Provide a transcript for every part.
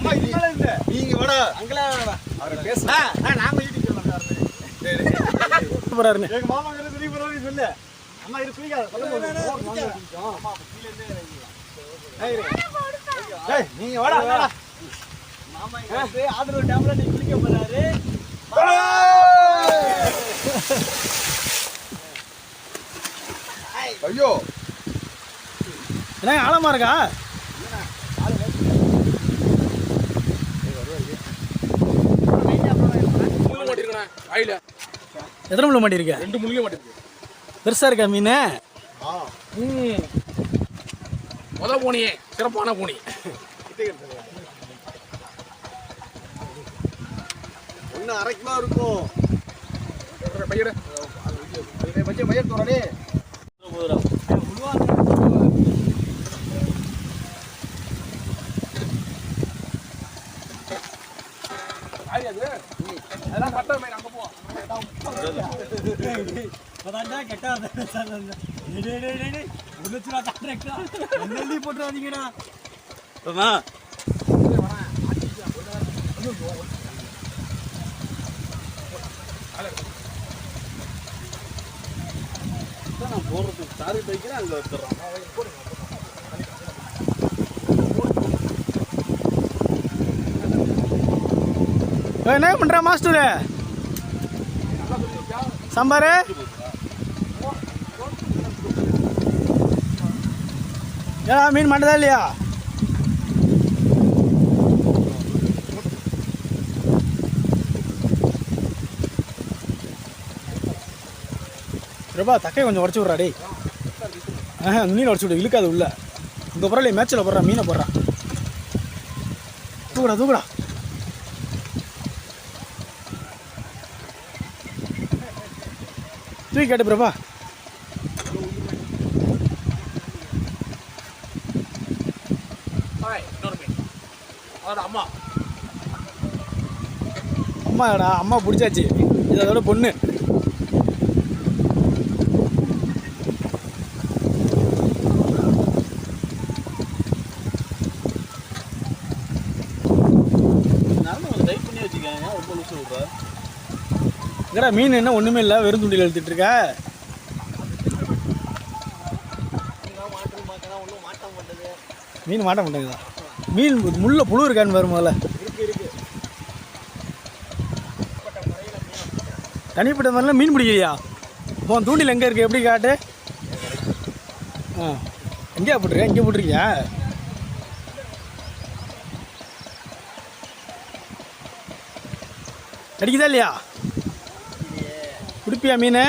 அம்மா இது மேல இல்ல நீங்க வாடா. அங்கெல்லாம் அவரை பேச. நாம யூடியூப் சொல்லலாம் போறாருன்னு எங்க மாமா கிட்ட திரும்பி போறோம்னு சொல்லு. அம்மா இது குளிக்காத சொல்ல ஏய் நீங்க வாடா வாடா. மாமா இங்க ஆதரவு டேம்ல நீ குளிக்க போறாரு. ஐயோ. என்ன ஆழமா இருக்கா முள்ளு வாயில எத்தனை முள்ள மாட்டிருக்க ரெண்டு முள்ளியும் மாட்டிருக்கு பெருசா இருக்கா மீன் ம் முத பூனியே சிறப்பான பூனி ஒண்ணு அரை கிலோ இருக்கும் பையடு பச்சை பையன் தோறடே ஆரி அது அதெல்லாம் பட்டை மீன் அங்க போ அதான்டா டேய் ஒரு லட்சம் ரூபா கான்ட்ராக்டா என்னடி போட்டுறாதீங்கடா. நான் போடுறதுக்கு சாரி பைக்கிறேன் அங்க வந்துடுறான் ஏய், என்ன பண்ற மாஸ்டர்? சாம்பார்? ஏடா மீன் மாட்டதா இல்லையா? ரூபா தக்கையை கொஞ்சம் உடச்சி விட்றா டே ஆஹா அந்த மீன் உடச்சி விடு இழுக்காது உள்ள. இந்த பொருளை மேட்ச்சில் போடுறா மீனை போடுறா. தூக்குடா தூக்குடா. தூக்கி கேட்டு பிரபா. அதோட அம்மா. அம்மாடா அம்மா பிடிச்சாச்சு. இது அதோட பொண்ணு. எங்கடா மீன் என்ன ஒன்றுமே இல்லை வெறும் துண்டியில் எடுத்துட்டு இருக்க மாட்டு மாட்டேனா ஒன்றும் மாட்ட மாட்டேது மீன் மாட்ட மாட்டேங்குதா? மீன் முள்ள புழு இருக்கான்னு வரும் முதல்ல. தனிப்பட்ட மாதிரிலாம் மீன் பிடிக்கலையா? போன் தூண்டில் எங்கே இருக்கு? எப்படி காட்டு? ஆ. எங்கேயா போட்டிருக்கேன் இங்கே போட்டிருக்கியா? அடிக்குதா இல்லையா? பிடிப்பியா மீன்?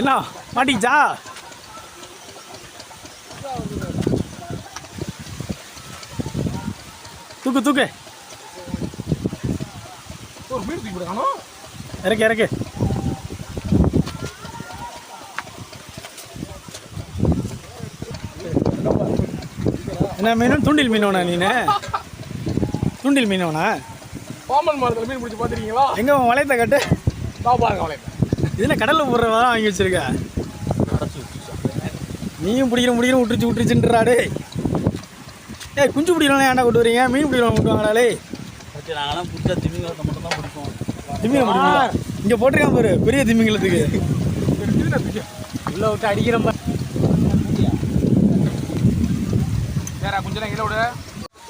என்ன? மாட்டிக்கிச்சா தூக்கு தூக்கு ஒரு மீன் தூக்கி. விடுறானோ இறக்கு இறக்கு. என்ன மீன்? தூண்டில் மீனவனா நீனு? தூண்டில் மீனவனா பாம்பன் மரத்தில் மீன் பிடிச்சி பார்த்துருக்கீங்களா? எங்க வளையத்தை கட்டு? நான் பாருங்க அவளை இதுல கடல்ல போடுற வரம் வாங்கி வச்சிருக்க. நீயும் பிடிக்கிற முடிக்கிற விட்டுருச்சு விட்டுருச்சுன்றாடே. ஏய் குஞ்சு பிடிக்கலாம் ஏன்டா கொண்டு வரீங்க? மீன் பிடிக்கலாம் கொண்டு வாங்கடாலே நாங்களாம் பிடிச்சா திமிங்கலத்தை மட்டும் தான் பிடிப்போம். திமிங்கலம் பிடிங்களா இங்க போட்டிருக்கான் பாரு பெரிய திமிங்கலத்துக்கு. உள்ள விட்டு அடிக்கிற மாதிரி. வேற கொஞ்சம் நேரம் கீழே விடு.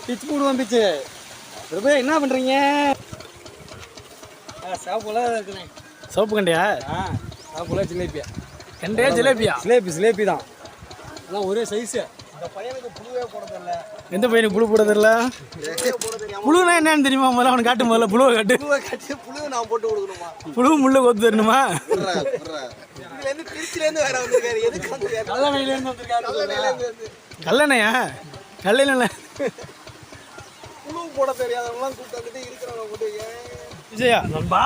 பிச்சு போடுவோம் பிச்சு. பிரபு என்ன பண்றீங்க? சாப்பிடல இருக்கிறேன் சிவப்பு கண்டையா? ஆ சாப்பிடல ஜிலேபியா. கண்டையா ஜிலேபியா? ஜிலேபி ஜிலேபி தான். அதான் ஒரே சைஸு எந்த பையனுக்கு புழு போட தெரியல? புழுனா என்னன்னு தெரியுமா முதல்ல? அவனுக்கு காட்டு முதல்ல. புழுவை காட்டு. கட்டி புழு நான் போட்டு கொடுக்கணுமா? புழு முள்ள கொத்து தரணுமா? கல்லணையா? கல்லையில புழு போட தெரியாதவங்களாம் கூப்பிட்டு இருக்கிறவங்க விஜயா? நண்பா.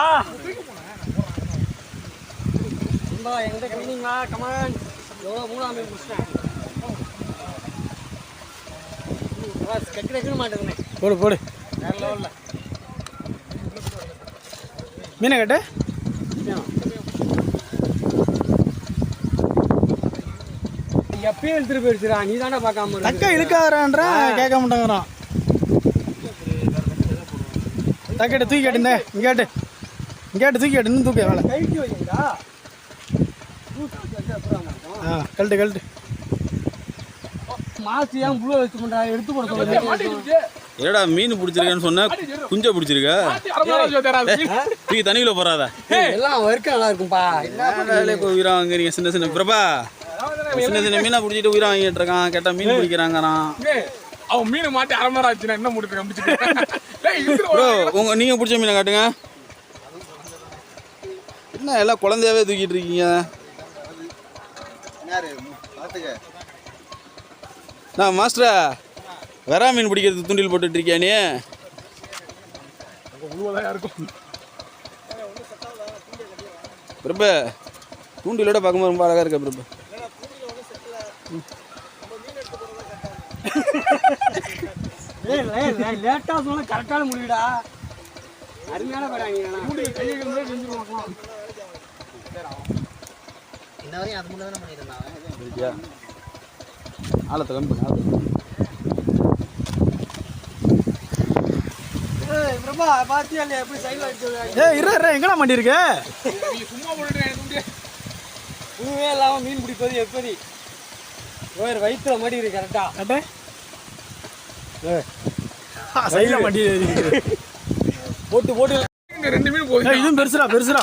நண்பா என்கிட்ட கிடைக்குங்களா கமான் எவ்வளோ மூணாம் மீன் முடிச்சிட்டேன் கட்டி வைக்கணும் மாட்டேங்கண்ணே போடு போடு. வேற லெவலில் மீனை கட்டு. எப்பயும் எடுத்துட்டு போயிடுச்சுடா நீ தானே பார்க்காம. தக்க இழுக்காரான்றான் கேட்க மாட்டேங்கிறான். தக்கெட்டு தூக்கி கேட்டுந்தே இங்கே கேட்டு. இங்கே கேட்டு தூக்கி கேட்டு இன்னும் தூக்க வேலை கைக்கு வைங்கடா ஆ கழட்டு கழட்டு. மாசு ஏன் புழு வச்சு பண்றா எடுத்து போட சொல்லுங்க. என்னடா மீன் பிடிச்சிருக்கேன்னு சொன்னா? குஞ்ச பிடிச்சிருக்க? தூக்கி தண்ணிக்குள்ள போறாதா. எல்லாம் நல்லா இருக்கும்பா. உயிரா வாங்குறீங்க? சின்ன சின்ன பிரபா. சின்ன சின்ன மீனா பிடிச்சிட்டு உயிரா வாங்கிட்டு இருக்கான். கேட்டா மீன் பிடிக்கிறாங்கறான். ஏய், அவன் மீன் மாட்டி அரை மணி நேரம் ஆச்சு நான் என்ன இருக்கிற ப்ரோ உங்க நீங்க பிடிச்ச மீனை காட்டுங்க. என்ன எல்லாம் குழந்தையாவே தூக்கிட்டு இருக்கீங்க? பார்த்துக்க. நான் மாஸ்டரா வெறா மீன் பிடிக்கிறது தூண்டில் போட்டுட்டு இருக்கியா நீ? பிரபு தூண்டிலோட பார்க்கும்போது ரொம்ப அழகா இருக்க பிரபு? லேட்டா சொல்ல கரெக்டான முடிவுடா. அருமையான படம் பண்ணு, ஆழத்தை இரு எங்கடா மாட்டி இருக்கு பூவே இல்லாம மீன் பிடிப்பது எப்படி? ஒரு வயிற்றுல மாட்டி இருக்கு கரெக்டா கட்டு சைடில் மாட்டி. போட்டு போட்டு. இங்க ரெண்டு மீன் போகுது ஏய், இதுவும் பெருசுடா பெருசுடா.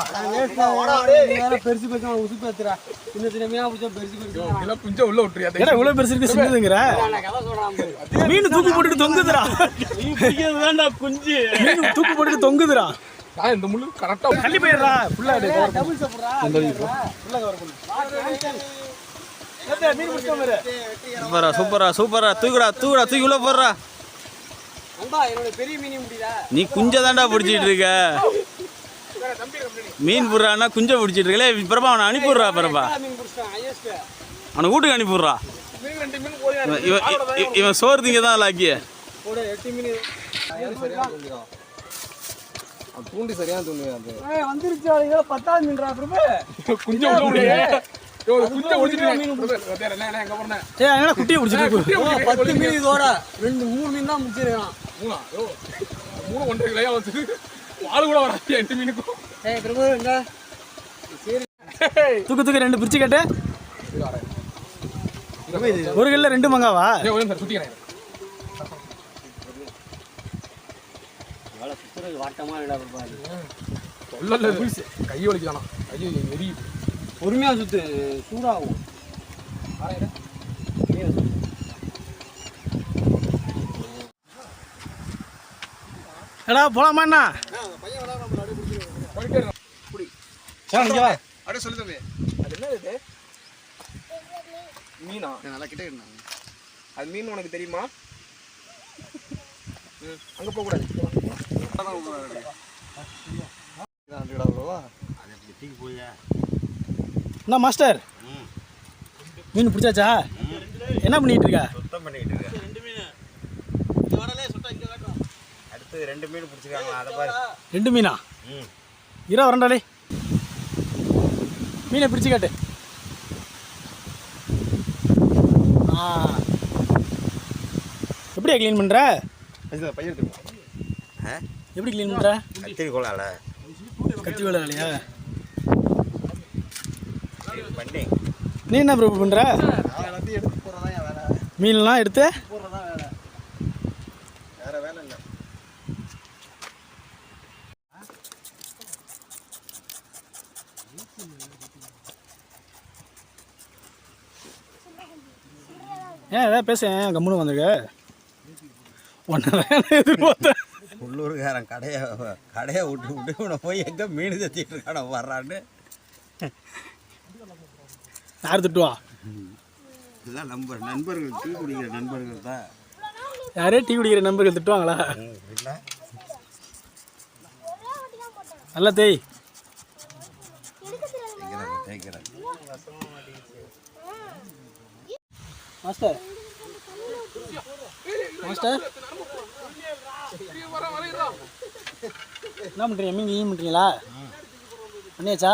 பெருசு பெருசு உசு பேத்துறா சின்ன சின்ன மீனா பிடிச்சா பெருசு பெருசு எல்லாம் குஞ்ச உள்ள விட்டுறியா ஏடா இவ்வளோ பெருசு இருக்கு சின்னதுங்கிற நான் கதை சொல்றான் பாரு. மீன் தூக்கி தொங்குதுடா. குஞ்சு மீன் தூக்கி போட்டுட்டு தொங்குதுடா. நான் இந்த முள்ளு கரெக்டா தள்ளி போயிடுறா ஃபுல்லா டபுள் சாப்பிட்றா மீன் பிடிச்ச மாதிரி சூப்பரா சூப்பரா சூப்பரா. தூக்குடா தூக்குடா தூக்கி உள்ள போடுறா அன்பா என்னோட பெரிய மீனையும் முடியல நீ குஞ்ச தாண்டா பிடிச்சிட்டு இருக்க. மீன் புடுறான்னா குஞ்ச பிடிச்சிட்டு இருக்கலே. பிரபா அவனை அனுப்பிடுறா பிரபா மீன் பிடிச்சிட்டான்? ஹையஸ்ட் அவனை வீட்டுக்கு அனுப்பிடுறா மீன் ரெண்டு மீன் போய் இவன் இவன் இ- இவன் சோறு திங்க தான் லாக்கிய தூண்டி சரியா தூண்டுவேன் அது. ஏய் வந்துருச்சு பத்தாவது மீன்டா பிரபு. குஞ்ச குட்டியை பிடிச்சிட்டு இருக்கு. பத்து மீன் இதோட ரெண்டு மூணு மீன் தான் முடிச்சிருக்கான் மூணா? யோ மூணு ஒன்றரை கிலோ வந்து ஆளு கூட வராது எட்டு மீனுக்கும் ஏய் பிரபு எங்க தூக்கு தூக்கு ரெண்டு பிரிச்சு கட்டு. ஒரு கிலோ ரெண்டு மங்காவா? சுத்திக்கிறேன் வாட்டமா இல்லடா பிரபா சொல்லல கை வலிக்குதானா கை எரியுது. பொறுமையா சுத்து. சூடாகும். எடா போலாமா என்ன போயிட்டே இருக்கேன். அப்படியே சொல்லு தம்பி. அது என்ன இது? மீனா? நல்லா கிட்ட இருந்தாங்க அது மீன் உனக்கு தெரியுமா? அங்க போக கூடாது. என்ன மாஸ்டர்? மீன் பிடிச்சாச்சா? என்ன பண்ணிட்டு இருக்க? சுத்தம் பண்ணிட்டு இருக்கேன் அடுத்து ரெண்டு மீன் பிடிச்சிருக்காங்களா? அதை பாரு. ரெண்டு மீனா? ம். இரா வரண்டாலே மீனை பிடிச்சு காட்டு. ஆ. எப்படியா க்ளீன் பண்ணுற பையன் ஆ எப்படி க்ளீன் பண்ணுற கத்திரி கோலால. கத்தி வேலை இல்லையா பண்ணி. நீ என்ன ப்ரோ பண்ணுற மீன்லாம் எடுத்து? போறதா வேலை. வேற வேலை இல்லை. ஏன் ஏதாவது பேச கம்முன்னு வந்திருக்க ஒன்று எதிர்பார்த்தேன். உள்ளூர்காரன் கடையை கடையை விட்டு விட்டு இவனை போய் எங்கே மீன் தத்திட்டு இருக்கான வர்றான்னு. யார் திட்டுவா? எல்லாம் நண்பர் நண்பர்கள் டீ குடிக்கிற நண்பர்கள் தான். யாரே டீ குடிக்கிற நண்பர்கள் திட்டுவாங்களா? நல்லா தேய். மாஸ்டர். மாஸ்டர். என்ன பண்ணுறீங்க மீன் க்ளீன் பண்ணுறீங்களா பண்ணியாச்சா?